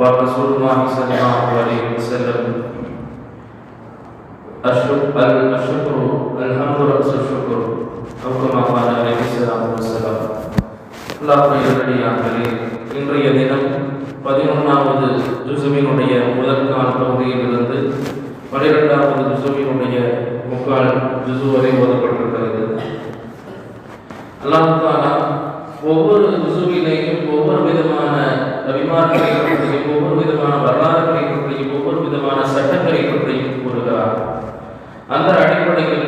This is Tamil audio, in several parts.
وقال رسول الله صلى الله عليه وسلم الشكر الشكر الحمد رأس الشكر أو كما قال عليه الصلاة والسلام அல்லாஹ் நல்லடியார்களே இன்றைய தினம் பதினொன்றாவது ஜுசுவினுடைய முதல் கால் பகுதியிலிருந்து பனிரெண்டாவது ஜுசுவினுடைய முக்கால் ஜுசு வரை ஓதப்பட்டிருக்கிறது அல்லாஹ் தாலா ஒவ்வொரு ஜுசுவிலேயும் ஒவ்வொரு விதமான அபிமானங்களை பற்றியும் ஒவ்வொரு விதமான வரலாறுகளை பற்றியும் ஒவ்வொரு விதமான சட்டங்களை பற்றியும் கூறுகிறார். அந்த அடிப்படையில்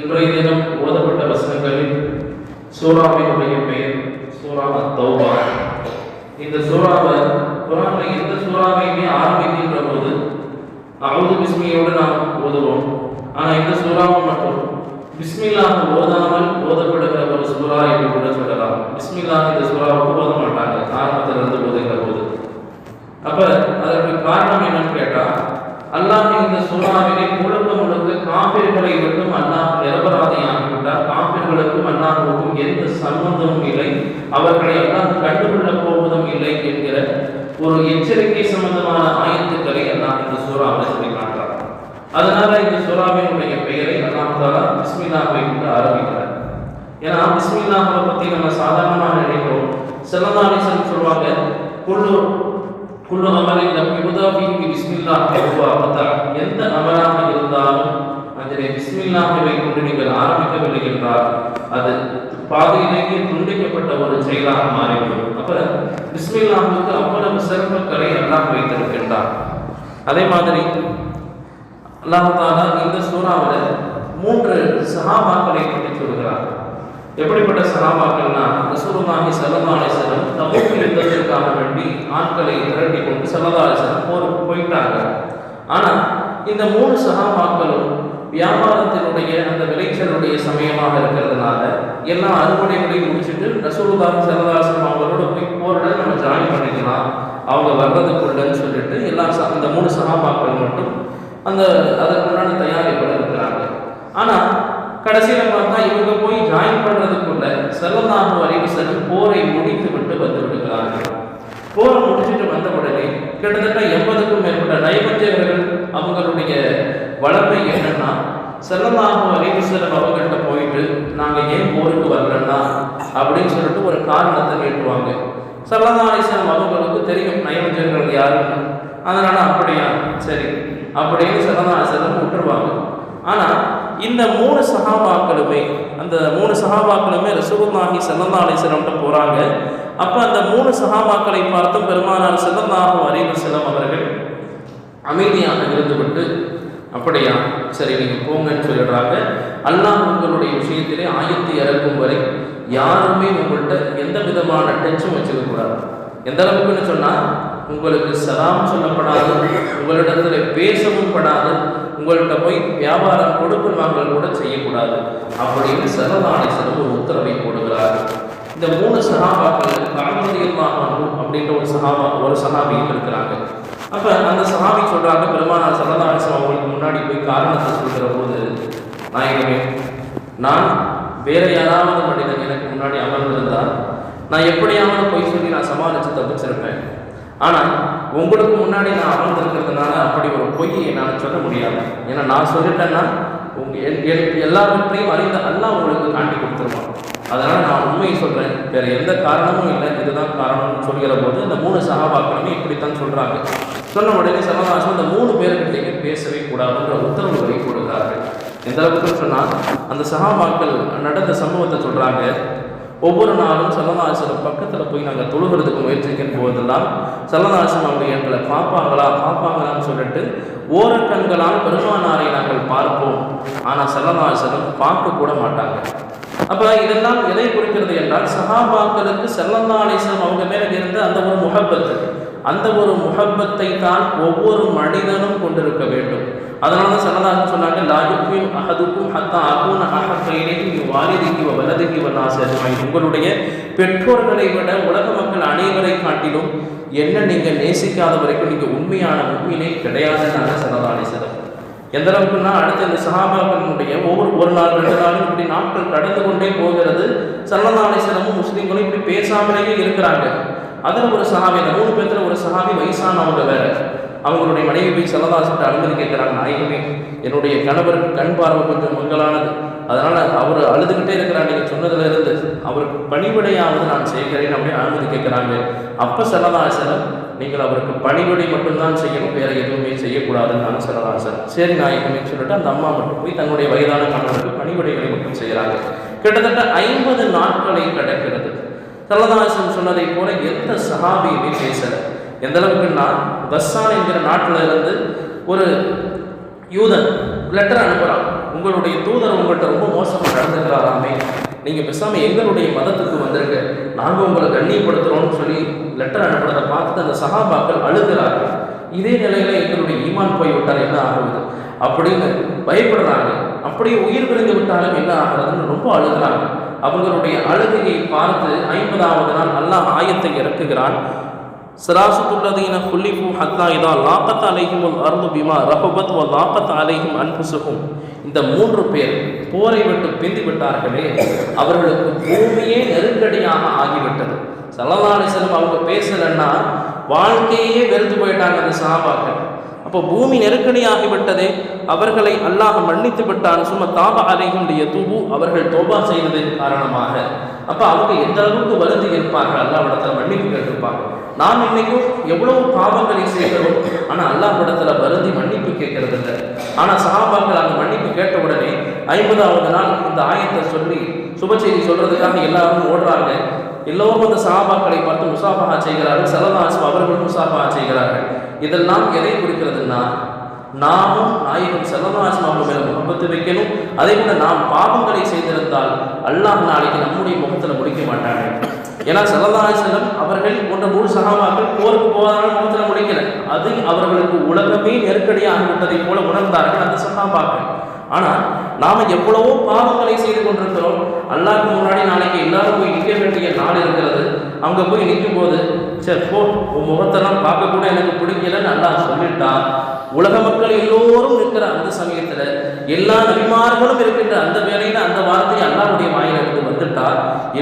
இன்றைய தினம் ஓதப்பட்ட வசனங்களில் சூறாவினுடைய பெயர் சூறாவ தௌபா இந்த சூறாவை குரான்ல எந்த சூறாவையுமே ஆரம்பிக்கின்ற போது அவுது பிஸ்மியோடு நாம் ஓதுவோம். ஆனா இந்த சூறாவை மட்டும் பிஸ்மில்லாக ஓதாமல் ஓதப்படுகிற ஒரு சூறா என்று கூட சொல்லலாம். பிஸ்மில்லாக இந்த சூறாவுக்கு ஓத மாட்டாங்க. ஆரம்பத்தில் இருந்து ஓதுகிற போது. அப்போ அதற்கு காரணம் என்னன்னு கேட்டால் அல்லாஹ் இந்த சூறாவிலே முழுக்க முழுக்க காப்பீர்களை மட்டும் அல்லாஹ் நிரபராதியாகிவிட்டார் காப்பீர்களுக்கும் அல்லாஹுக்கும் எந்த சம்பந்தமும் இல்லை. அவர்களை அல்லாஹ் கண்டுகொள்ளப் போவதும் இல்லை என்கிற ஒரு எச்சரிக்கை சம்பந்தமான ஆயத்துக்களை அல்லாஹ் இந்த சூறாவில் சொல்லி அதனால இந்த சூறாவினுடைய பெயரை அல்லாஹ் தாலா பிஸ்மில்லாஹை கொண்டு ஆரம்பிக்கிறார். ஏன்னா பிஸ்மில்லாஹை பத்தி நம்ம சாதாரணமாக நினைக்கிறோம். செல்லதானிசன் சொல்லுவாங்க குள்ளு குழு அமலில் நம் யுதாபிக்கு பிஸ்மில்லா ஹுவா எந்த அமலாக இருந்தாலும் அதிலே பிஸ்மில்லாஹை கொண்டு நீங்கள் ஆரம்பிக்கவில்லை என்றால் அது பாதையிலேயே துண்டிக்கப்பட்ட ஒரு செயலாக மாறிவிடும். அப்ப பிஸ்மில்லாஹுக்கு அவ்வளவு சிறப்புகளை எல்லாம் வைத்திருக்கின்றார் அதே மாதிரி அல்லாஹாலா இந்த சூறாவில் மூன்று சஹாபாக்களை பற்றி சொல்கிறார். எப்படிப்பட்ட சஹாபாக்கள்னா ரசூலுல்லாஹி ஸல்லல்லாஹு அலைஹி வஸல்லம் யுத்தத்திற்காக வேண்டி ஆட்களை திரட்டி கொண்டு ஸல்லல்லாஹு அலைஹி போருக்கு போயிட்டாங்க. ஆனால் இந்த மூணு சகாபாக்களும் வியாபாரத்தினுடைய அந்த விளைச்சலுடைய சமயமாக இருக்கிறதுனால எல்லா அறுவடைகளையும் முடிச்சுட்டு ரசூலுல்லாஹி ஸல்லல்லாஹு அலைஹி அவங்களோட போய் போரிட நம்ம ஜாயின் பண்ணிக்கலாம். அவங்க வர்றதுக்குள்ளன்னு சொல்லிட்டு எல்லா ச- அந்த மூணு சகாபாக்கள் மட்டும் அந்த அதற்குண்டான தயாரிப்பில் இருக்கிறாங்க ஆனால் கடைசியில் பார்த்தா இவங்க போய் ஜாயின் பண்ணுறதுக்குள்ள செல்லதாக வரைக்கும் போரை முடித்து விட்டு வந்து விடுகிறார்கள். போரை முடிச்சுட்டு வந்த உடனே கிட்டத்தட்ட எண்பதுக்கும் மேற்பட்ட நைபத்தியர்கள் அவங்களுடைய வளமை என்னன்னா செல்லமாக வரைக்கும் செல்லும் அவங்கள்ட்ட போயிட்டு நாங்கள் ஏன் போருக்கு வரலன்னா? அப்படின்னு சொல்லிட்டு ஒரு காரணத்தை கேட்டுவாங்க சல்லதாசனம் அவங்களுக்கு தெரியும் நயவஞ்சர்கள் யாருன்னு. அதனால அப்படியா? சரி. அப்படின்னு சல்லதாசனம் விட்டுருவாங்க. ஆனால் இந்த மூணு சகாபாக்களுமே அந்த மூணு சகாபாக்களுமே ரசூல்லாஹி ஸல்லல்லாஹு அலைஹி வஸல்லம் போறாங்க. அந்த மூணு சகாபாக்களை பார்த்தும் பெருமானார் ஸல்லல்லாஹு அலைஹி செல்லம் அவர்கள் அமைதியாக இருந்துவிட்டு அப்படியா சரி நீங்கள் போங்கன்னு சொல்லிடுறாங்க. அல்லாஹ் உங்களுடைய விஷயத்திலே ஆயத்து இறக்கும் வரை யாருமே உங்கள்கிட்ட எந்த விதமான டச்சும் வச்சுக்க கூடாது எந்த அளவுக்குன்னு சொன்னால் உங்களுக்கு சலாம் சொல்லப்படாது உங்களிடத்துல பேசவும் படாது உங்கள்கிட்ட போய் வியாபாரம் கொடுக்கல் வாங்கல் கூட செய்யக்கூடாது. அப்படின்னு சரதானை ஒரு உத்தரவை போடுகிறார். இந்த மூணு சகாபாக்கள் காமதியல்லாஹு அப்படின்ற ஒரு சகாபா ஒரு சகாபியும் இருக்கிறாங்க. அப்ப அந்த சகாபி சொல்றாங்க பெருமானார் சரதாசம் அவங்களுக்கு முன்னாடி போய் காரணத்தை சொல்கிற போது நாயகமே நான் வேற யாராவது மனிதன் எனக்கு முன்னாடி அமர்ந்திருந்தால் நான் எப்படியாவது போய் சொல்லி நான் சமாளித்து தப்பிச்சிருப்பேன். ஆனால் உங்களுக்கு முன்னாடி நான் அமர்ந்திருக்கிறதுனால அப்படி ஒரு பொய்யை என்னால் சொல்ல முடியாது. ஏன்னா நான் சொல்லிட்டேன்னா உங்க எல்லாவற்றையும் அறிந்த எல்லாம் உங்களுக்கு காண்டி கொடுத்துருவான். அதனால் நான் உண்மையை சொல்கிறேன் வேறு எந்த காரணமும் இல்லை. இதுதான் காரணம்னு சொல்கிற போது இந்த மூணு சகாபாக்களுமே இப்படித்தான் சொல்கிறாங்க சொன்ன உடனே சமதாசம் இந்த மூணு பேர்கிட்டையுமே பேசவே கூடாதுன்ற உத்தரவுகளை கொடுக்குறார்கள் எந்த அளவுக்கு சொன்னால் அந்த சகாபாக்கள் நடந்த சம்பவத்தை சொல்கிறாங்க ஒவ்வொரு நாளும் செல்லதாசனம் பக்கத்தில் போய் நாங்கள் தொழுகிறதுக்கு முயற்சிக்கும் போதெல்லாம் செல்லதாசன் அவங்க எங்களை பார்ப்பாங்களா பார்ப்பாங்களான்னு சொல்லிட்டு ஓரக்கண்களால் பெருமானாரை நாங்கள் பார்ப்போம். ஆனால் செல்லதாசனம் பார்க்க கூட மாட்டாங்க. அப்போ இதெல்லாம் எதை குறிக்கிறது என்றால் சகாபாக்களுக்கு செல்லந்தாலேசனம் அவங்க மேலே இருந்து அந்த ஒரு முகப்பத்து. அந்த ஒரு முகப்பத்தை தான் ஒவ்வொரு மனிதனும் கொண்டிருக்க வேண்டும். அதனால தான் சல்லதாக சொன்னாங்க லாயுக்கும் அஹதுக்கும் ஹத்தா அகூன அஹக்கையிலேயும் வாலிதிக்கு வலதிக்கு வல்லாசமாய் உங்களுடைய பெற்றோர்களை விட உலக மக்கள் அனைவரை காட்டிலும் என்ன நீங்கள் நேசிக்காத வரைக்கும் நீங்கள் உண்மையான உண்மையிலே கிடையாதுன்னு சல்லதாலே சிறப்பு எந்த அளவுக்குன்னா அடுத்த இந்த சஹாபாக்களினுடைய ஒவ்வொரு ஒரு நாள் ரெண்டு நாளும் இப்படி நாட்கள் கடந்து கொண்டே போகிறது சல்லதாலேசனமும் முஸ்லீம்களும் இப்படி பேசாமலேயே இருக்கிறாங்க. அதில் ஒரு சஹாபி அந்த மூணு பேர்த்துல ஒரு சஹாபி வயசானவங்க வேற. அவங்களுடைய மனைவி போய் செல்லதாசிட்டு அனுமதி கேட்குறாங்க நாயகமே என்னுடைய கணவருக்கு கண் பார்வை கொஞ்சம் மங்களானது அதனால் அவர் அழுதுகிட்டே இருக்கிறார். நீங்கள் சொன்னதுல இருந்து அவருக்கு பணிவிடையாவது நான் செய்கிறேன் அப்படின்னு அனுமதி கேட்குறாங்க அப்போ செல்லதாசனம் நீங்கள் அவருக்கு பணிவிடை மட்டும்தான் செய்யணும். வேறு எதுவுமே செய்யக்கூடாதுன்னு நான் செல்லதாசன் சரி நாயகமே சொல்லிட்டு அந்த அம்மா மட்டும் போய் தன்னுடைய வயதான கணவருக்கு பணிவிடைகளை மட்டும் செய்கிறாங்க கிட்டத்தட்ட ஐம்பது நாட்களை கடக்கிறது. செல்லதாசன் சொன்னதை போல எந்த சகாபியுமே பேசலை. எந்த அளவுக்குன்னா கஸ்ஸான் என்கிற நாட்டில் இருந்து ஒரு யூதன் லெட்டர் அனுப்புகிறான் உங்களுடைய தூதர் உங்கள்கிட்ட ரொம்ப மோசமாக நடந்துக்கிறாராமே நீங்கள் பேசாமல் எங்களுடைய மதத்துக்கு வந்திருக்க நாங்கள் உங்களை கண்ணியப்படுத்துகிறோம்னு சொல்லி லெட்டர் அனுப்புறதை பார்த்து அந்த சகாபாக்கள் அழுகிறார்கள். இதே நிலையில் எங்களுடைய ஈமான் போய் விட்டால் என்ன ஆகுது? அப்படின்னு பயப்படுறாங்க. அப்படியே உயிர் விழுந்து விட்டாலும் என்ன ஆகுறதுன்னு ரொம்ப அழுகிறாங்க. அவங்களுடைய அழுகையை பார்த்து ஐம்பதாவது நாள் அல்லாஹ் ஆயத்தை இறக்குகிறான். சிராசுத்துள்ளதீன குல்லிஃபு ஹத்தா இதா லாக்கத் அலைஹிம் அருள் பிமா ரஹபத் வ லாக்கத் அலைஹிம் அன்புசுகும். இந்த மூன்று பேர் போரை விட்டு பிந்தி விட்டார்களே அவர்களுக்கு பூமியே நெருக்கடியாக ஆகிவிட்டது. சல்லல்லாஹு செல்லம் அவங்க பேசலைன்னா வாழ்க்கையே வெறுத்து போயிட்டாங்க அந்த சாபாக்கள் அப்போ பூமி நெருக்கடியாகிவிட்டதே. அவர்களை அல்லாஹ் மன்னித்து விட்டான். சும்மா தாப அலைகளுடைய தூபு அவர்கள் தோபா செய்ததின் காரணமாக. அப்போ அவங்க எந்த அளவுக்கு வருந்தி இருப்பார்கள்? அல்லாவிடத்தில் மன்னிப்பு கேட்டிருப்பாங்க நாம் இன்னைக்கும் எவ்வளவு பாவங்களை செய்கிறோம். ஆனால் அல்லாஹ்விடத்தில் வருந்தி மன்னிப்பு கேட்கறது இல்லை ஆனால் சகாபாக்கள் அந்த மன்னிப்பு கேட்ட உடனே ஐம்பதாவது நாள் இந்த ஆயத்தை சொல்லி சுப செய்தி சொல்றதுக்காக எல்லாரும் ஓடுறாங்க. எல்லோரும் அந்த சகாபாக்களை பார்த்து முசாஃபஹா செய்கிறார்கள். சலதாஸ் அவர்களும் முசாஃபஹா செய்கிறார்கள். இதெல்லாம் எதை குறிக்கிறதுன்னா நாமும் நாயகம் செல்லமாசம் அவங்க மேல முகப்பத்து வைக்கணும். அதே போல நாம் பாவங்களை செய்திருந்தால் அல்லாஹ் நாளைக்கு நம்முடைய முகத்தில் முடிக்க மாட்டாங்க ஏன்னா செல்லதாசனம் அவர்கள் போன்ற முழு சகாபாக்கள் போருக்கு போவதால் முகத்தில் முடிக்கல. அது அவர்களுக்கு உலகமே நெருக்கடியாக விட்டதை போல உணர்ந்தார்கள் அந்த சகாபாக்கள். ஆனால் நாம் எவ்வளவோ பாவங்களை செய்து கொண்டிருக்கிறோம். அல்லாவுக்கு முன்னாடி நாளைக்கு எல்லாரும் போய் நிற்க வேண்டிய நாள் இருக்கிறது. அங்கே போய் நிற்கும் போது சரி போ உன் முகத்தெல்லாம் பார்க்க கூட எனக்கு பிடிக்கலன்னு அல்லாஹ் சொல்லிட்டா உலக மக்கள் எல்லோரும் இருக்கிற அந்த சமயத்தில் எல்லா நபிமார்களும் இருக்கின்ற அந்த வேலையில் அந்த வார்த்தை அல்லாவுடைய வாயிலிருந்து வந்துட்டா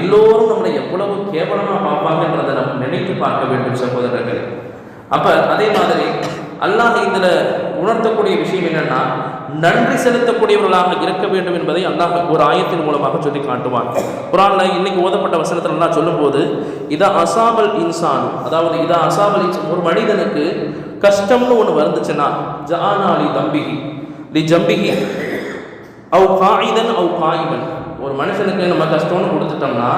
எல்லோரும் நம்மளை எவ்வளவு கேவலமாக பார்ப்பாங்கன்றதை நம்ம நினைத்து பார்க்க வேண்டும் சகோதரர்கள். அப்போ அதே மாதிரி அல்லாஹ் இதில் உணர்த்தக்கூடிய விஷயம் என்னன்னா நன்றி செலுத்தக்கூடியவர்களாக இருக்க வேண்டும் என்பதை அல்லாஹ் ஒரு ஆயத்தின் மூலமாக சொல்லி காட்டுவான். குரான்ல இன்னைக்கு ஓதப்பட்ட வசனத்தில் அல்லாஹ் சொல்லும்போது இதா அசாபல் இன்சான் அதாவது இதா அசாபல் இன்சான் ஒரு மனிதனுக்கு கஷ்டம்னு ஒன்று வந்துச்சுன்னா ஜானாலி தம்பிகி லி ஜம்பிகி அவ் காயிதன் அவ் காயிமன் ஒரு மனுஷனுக்கு நம்ம கஷ்டம்னு கொடுத்துட்டோம்னா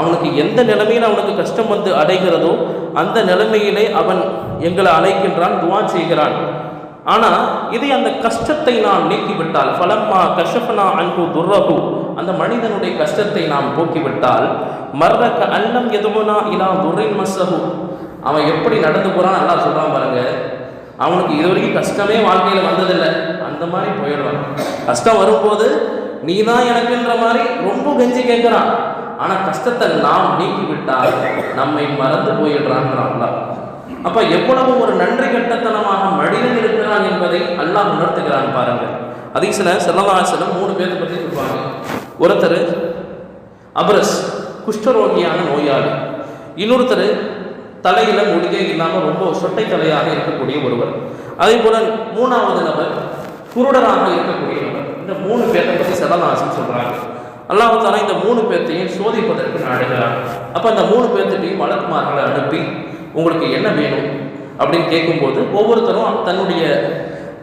அவனுக்கு எந்த நிலைமையில் அவனுக்கு கஷ்டம் வந்து அடைகிறதோ அந்த நிலைமையிலே அவன் எங்களை அழைக்கின்றான் துவா செய்கிறான். ஆனால் இதை அந்த கஷ்டத்தை நாம் நீக்கிவிட்டால் ஃபலம்மா கஷபனா அன்பு துர்ரகு அந்த மனிதனுடைய கஷ்டத்தை நாம் போக்கிவிட்டால் மர்ரக அல்லம் எதுமுனா இலா துரின் மசகு அவன் எப்படி நடந்து போறான் நல்லா சொல்கிறான் பாருங்க. அவனுக்கு இது வரைக்கும் கஷ்டமே வாழ்க்கையில் வந்ததில்லை. அந்த மாதிரி போயிடுவான் கஷ்டம் வரும்போது நீ தான் எனக்குன்ற மாதிரி ரொம்ப கெஞ்சி கேட்குறான். ஆனால் கஷ்டத்தை நாம் நீக்கிவிட்டால் நம்மை மறந்து போயிடுறான்றான்ல அப்ப எவ்வளவு ஒரு நன்றி கட்டத்தனமாக மனிதன் இருக்கிறான் என்பதை அல்லாஹ் உணர்த்துகிறான் பாருங்கள். அதே சில செல்லவாசலம் மூணு பேரை பற்றி சொல்லுவாங்க. ஒருத்தர் அபரஸ் குஷ்டரோகியான நோயாளி. இன்னொருத்தர் தலையில முடியே இல்லாமல் ரொம்ப சொட்டை தலையாக இருக்கக்கூடிய ஒருவர். அதே போல மூணாவது நபர் குருடராக இருக்கக்கூடிய நபர். இந்த மூணு பேரை பற்றி செல்லவாசம் சொல்றாங்க. அல்லாஹ் இந்த மூணு பேர்த்தையும் சோதிப்பதற்கு நாடுகிறார் அப்ப அந்த மூணு பேர்த்திட்டையும் வழக்குமார்களை அனுப்பி உங்களுக்கு என்ன வேணும் அப்படின்னு கேட்கும்போது ஒவ்வொருத்தரும் தன்னுடைய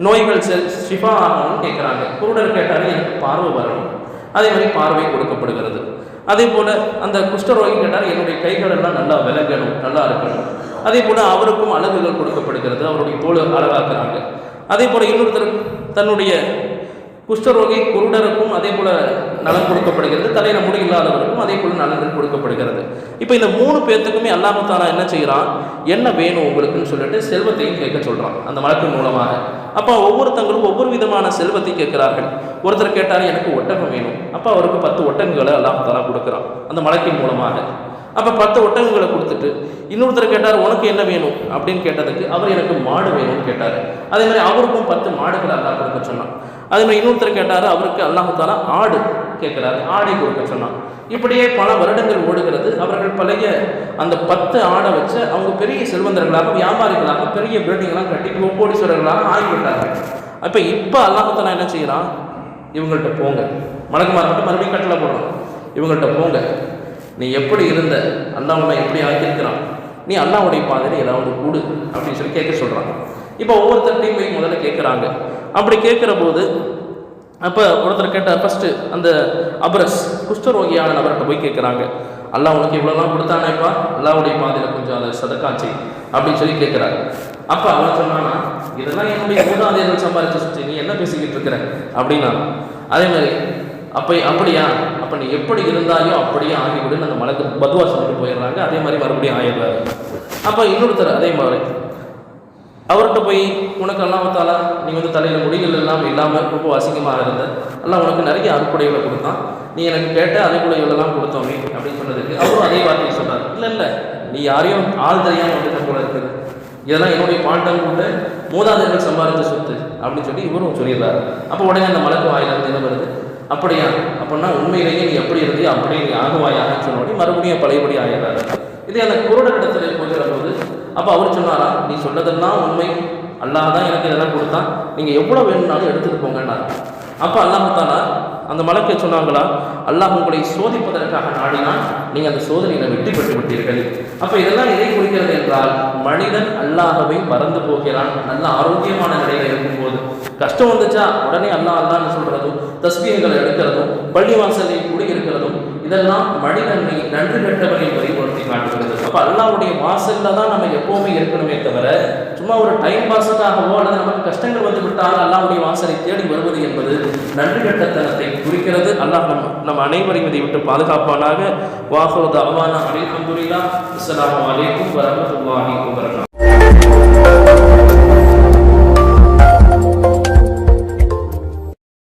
நோய்கள் செல் ஷிஃபா ஆகணும்னு கேட்குறாங்க. குருடர் கேட்டாலும் எனக்கு பார்வை வரணும். அதே மாதிரி பார்வை கொடுக்கப்படுகிறது. அதே போல் அந்த குஷ்டரோகி கேட்டால் என்னுடைய கைகள் எல்லாம் நல்லா விளங்கணும் நல்லா இருக்கணும். அதே போல் அவருக்கும் அழகுகள் கொடுக்கப்படுகிறது. அவருடைய தோல் அழகாக்குறாங்க. அதே போல் இன்னொருத்தர் தன்னுடைய குஷ்டரோகி குருடருக்கும் அதே போல நலன் கொடுக்கப்படுகிறது தலையில முடி இல்லாதவருக்கும் அதே போல நலன்கள் கொடுக்கப்படுகிறது. இப்போ இந்த மூணு பேர்த்துக்குமே அல்லாம தாலா என்ன செய்கிறான் என்ன வேணும் உங்களுக்குன்னு சொல்லிட்டு செல்வத்தையும் கேட்க சொல்றான் அந்த மலக்கின் மூலமாக. அப்போ ஒவ்வொருத்தங்களும் ஒவ்வொரு விதமான செல்வத்தை கேட்கிறார்கள். ஒருத்தர் கேட்டார் எனக்கு ஒட்டகம் வேணும். அப்போ அவருக்கு பத்து ஒட்டகங்களை அல்லாம தாலா கொடுக்குறான் அந்த மலக்கின் மூலமாக. அப்போ பத்து ஒட்டகங்களை கொடுத்துட்டு இன்னொருத்தர் கேட்டார் உனக்கு என்ன வேணும்? அப்படின்னு கேட்டதுக்கு அவர் எனக்கு மாடு வேணும்னு கேட்டார். அதே மாதிரி அவருக்கும் பத்து மாடுகள் அல்லா கொடுக்க சொன்னான். அதே மாதிரி இன்னொருத்தர் கேட்டார் அவருக்கு அல்லாஹாலா ஆடு கேட்குறாரு. ஆடை கொடுக்க சொன்னான். இப்படியே பல வருடங்கள் ஓடுகிறது. அவர்கள் பழைய அந்த பத்து ஆடை வச்சு அவங்க பெரிய செல்வந்தர்களாக வியாபாரிகளாக பெரிய பில்டிங்லாம் கட்டி கோடீஸ்வரர்களாக ஆகிவிட்டார்கள். அப்போ இப்போ அல்லாஹாலா என்ன செய்கிறான் இவங்கள்ட்ட போங்க. மலக்குமார் மட்டும் மறுபடியும் கட்டளை போடுறோம் இவங்கள்ட்ட போங்க. நீ எப்படி இருந்த? அல்லாஹ் உன்னை எப்படி ஆக்கியிருக்கிறான்? நீ அல்லாவுடைய பாதையில் ஏதாவது கூடு அப்படின்னு சொல்லி கேட்க சொல்கிறாங்க இப்போ ஒவ்வொருத்தர்கிட்டையும் போய் முதல்ல கேட்குறாங்க. அப்படி கேட்குற போது அப்போ ஒருத்தர் கேட்டார் ஃபஸ்ட்டு அந்த அப்ரஸ் குஷ்டரோகியான நபர்கிட்ட போய் கேட்குறாங்க. அல்லாஹ் உனக்கு இவ்வளோலாம் கொடுத்தானேப்பா? அல்லாவுடைய பாதையில் கொஞ்சம் அதை சதக்காச்சு அப்படின்னு சொல்லி கேட்குறாரு. அப்போ அவன் சொன்னானா இதெல்லாம் என்னுடைய மூதாதையர்கள் சம்பாதிச்சு சுற்றி நீ என்ன பேசிக்கிட்டு இருக்கிற? அப்படின்னா அதே மாதிரி அப்போ அப்படியா? அப்போ நீ எப்படி இருந்தாயோ அப்படியே ஆகிவிடுன்னு அந்த மலைக்கு பதுவா சொல்லிட்டு போயிடுறாங்க. அதே மாதிரி மறுபடியும் ஆயிடுறாரு. அப்போ இன்னொருத்தர் அதே மாதிரி அவர்கிட்ட போய் உனக்கு அல்லாமத்தால நீ வந்து தலையில் முடிகள் எல்லாம் இல்லாமல் ரொம்ப அசிங்கமாக இருந்த. எல்லாம் உனக்கு நிறைய அறுப்புடைகளை கொடுத்தான். நீ எனக்கு கேட்ட அதே கூட இவ்வளோலாம் கொடுத்தோமே அப்படின்னு சொன்னதுக்கு அவரும் அதே வார்த்தையை சொன்னார் இல்லை இல்லை நீ யாரையும் ஆள் தெரியாமல் வந்துட்ட போல இருக்குது இதெல்லாம் என்னுடைய பாண்டம் கூட மூதாதையர்கள் சம்பாதித்த சொத்து அப்படின்னு சொல்லி இவரும் சொல்லிடுறாரு. அப்போ உடனே அந்த மலக்கு வாயிலிருந்து என்ன வருது? அப்படியா அப்படின்னா உண்மையிலேயே நீ எப்படி இருந்தியோ அப்படியே நீ ஆகுவாயாக சொன்ன உடனே மறுபடியும் பழையபடி ஆயிடுறாரு. இதே அந்த குருடரிடத்துல போகிற போது அப்போ அவர் சொன்னாரா நீ சொன்னதெல்லாம் உண்மை. அல்லாஹ் தான் எனக்கு இதெல்லாம் கொடுத்தான். நீங்கள் எவ்வளோ வேணும்னாலும் எடுத்துகிட்டு போங்கன்னாரு. அப்போ அல்லாஹாலா அந்த மலக்கை சொன்னாங்களா அல்லாஹ் உங்களை சோதிப்பதற்காக நாடினால் நீங்கள் அந்த சோதனையில் வெற்றி பெற்று விட்டீர்கள். அப்போ இதெல்லாம் எதை குறிக்கிறது என்றால் மனிதன் அல்லாஹவை மறந்து போகிறான். நல்ல ஆரோக்கியமான நிலையில் இருக்கும்போது. கஷ்டம் வந்துச்சா? உடனே அல்லாஹ் அல்லான்னு சொல்கிறதும் தஸ்மியங்களை எடுக்கிறதும் பள்ளிவாசலில் கூடி இருக்கிறதும் இதெல்லாம் மனிதனை நன்றி கெட்டவன் வழிபடுத்தி காட்டுகிறது. அப்போ அல்லாவுடைய வாசலில் தான் நம்ம எப்போவுமே இருக்கணுமே தவிர சும்மா ஒரு டைம் பாஸுக்காகவோ அல்லது நமக்கு கஷ்டங்கள் வந்து விட்டால் அல்லாவுடைய வாசலை தேடி வருவது என்பது நன்றி கட்டத்தனத்தை குறிக்கிறது. அல்லாஹ் நம்ம நம் அனைவரையும் இதை விட்டு பாதுகாப்பானாக. வாஹுரது அவானா அலி அல்ஹம்துலில்லாஹ் அஸ்லாம் வலைக்கும் வரஹ்மத்துல்லாஹி வரலாம்